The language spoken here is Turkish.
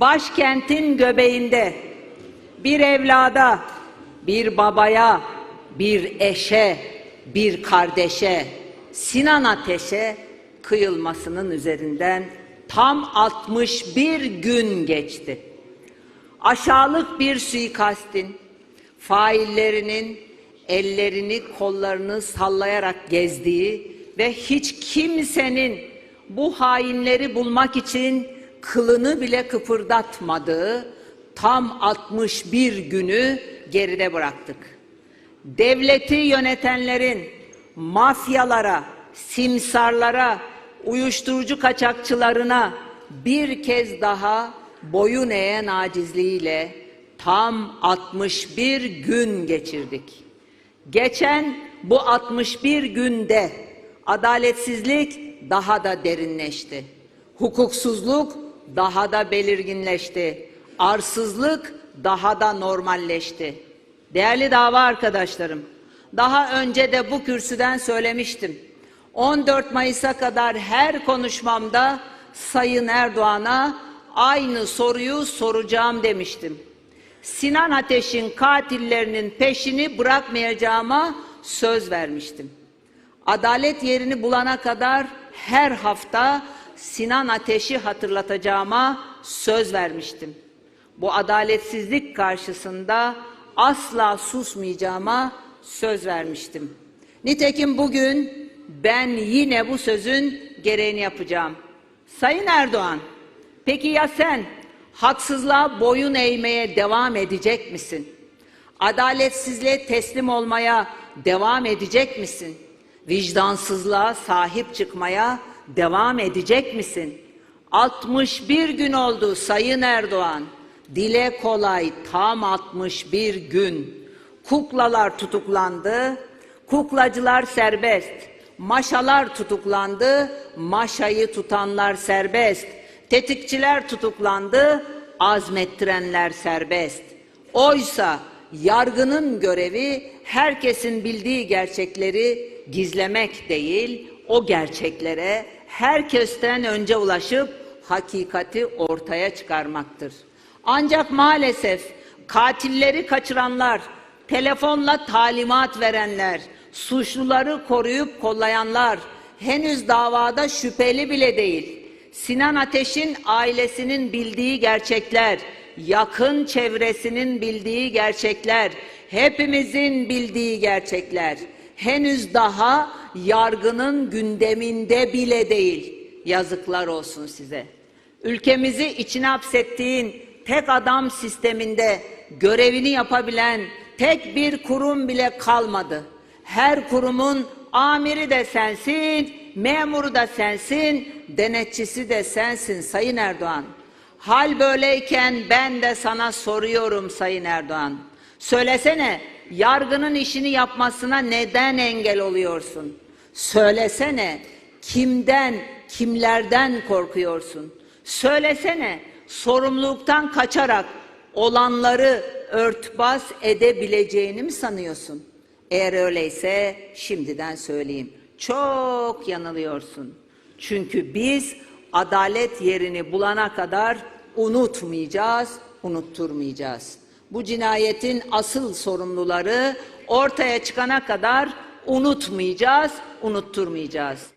başkentin göbeğinde bir evlada, bir babaya, bir eşe, bir kardeşe, Sinan Ateş'e kıyılmasının üzerinden tam 61 gün geçti. Aşağılık bir suikastin, faillerinin ellerini kollarını sallayarak gezdiği ve hiç kimsenin bu hainleri bulmak için kılını bile kıpırdatmadığı tam 61 günü geride bıraktık. Devleti yönetenlerin mafyalara, simsarlara, uyuşturucu kaçakçılarına bir kez daha boyun eğen acizliğiyle tam 61 gün geçirdik. Geçen bu 61 günde adaletsizlik daha da derinleşti. Hukuksuzluk daha da belirginleşti. Arsızlık daha da normalleşti. Değerli dava arkadaşlarım, daha önce de bu kürsüden söylemiştim. 14 Mayıs'a kadar her konuşmamda Sayın Erdoğan'a aynı soruyu soracağım demiştim. Sinan Ateş'in katillerinin peşini bırakmayacağıma söz vermiştim. Adalet yerini bulana kadar her hafta Sinan Ateş'i hatırlatacağıma söz vermiştim. Bu adaletsizlik karşısında asla susmayacağıma söz vermiştim. Nitekim bugün ben yine bu sözün gereğini yapacağım. Sayın Erdoğan, peki ya sen haksızlığa boyun eğmeye devam edecek misin? Adaletsizliğe teslim olmaya devam edecek misin? Vicdansızlığa sahip çıkmaya devam edecek misin? 61 gün oldu Sayın Erdoğan. Dile kolay tam 61 gün. Kuklalar tutuklandı, kuklacılar serbest. Maşalar tutuklandı, maşayı tutanlar serbest. Tetikçiler tutuklandı, azmettirenler serbest. Oysa yargının görevi herkesin bildiği gerçekleri gizlemek değil, o gerçeklere herkesten önce ulaşıp hakikati ortaya çıkarmaktır. Ancak maalesef katilleri kaçıranlar, telefonla talimat verenler, suçluları koruyup kollayanlar henüz davada şüpheli bile değil. Sinan Ateş'in ailesinin bildiği gerçekler, yakın çevresinin bildiği gerçekler, hepimizin bildiği gerçekler henüz daha yargının gündeminde bile değil. Yazıklar olsun size. Ülkemizi içine hapsettiğin tek adam sisteminde görevini yapabilen tek bir kurum bile kalmadı. Her kurumun amiri de sensin, memuru da sensin, denetçisi de sensin Sayın Erdoğan. Hal böyleyken ben de sana soruyorum Sayın Erdoğan. Söylesene yargının işini yapmasına neden engel oluyorsun? Söylesene kimden, kimlerden korkuyorsun? Söylesene sorumluluktan kaçarak olanları örtbas edebileceğini mi sanıyorsun? Eğer öyleyse şimdiden söyleyeyim. Çok yanılıyorsun. Çünkü biz adalet yerini bulana kadar unutmayacağız, unutturmayacağız. Bu cinayetin asıl sorumluları ortaya çıkana kadar unutmayacağız, unutturmayacağız.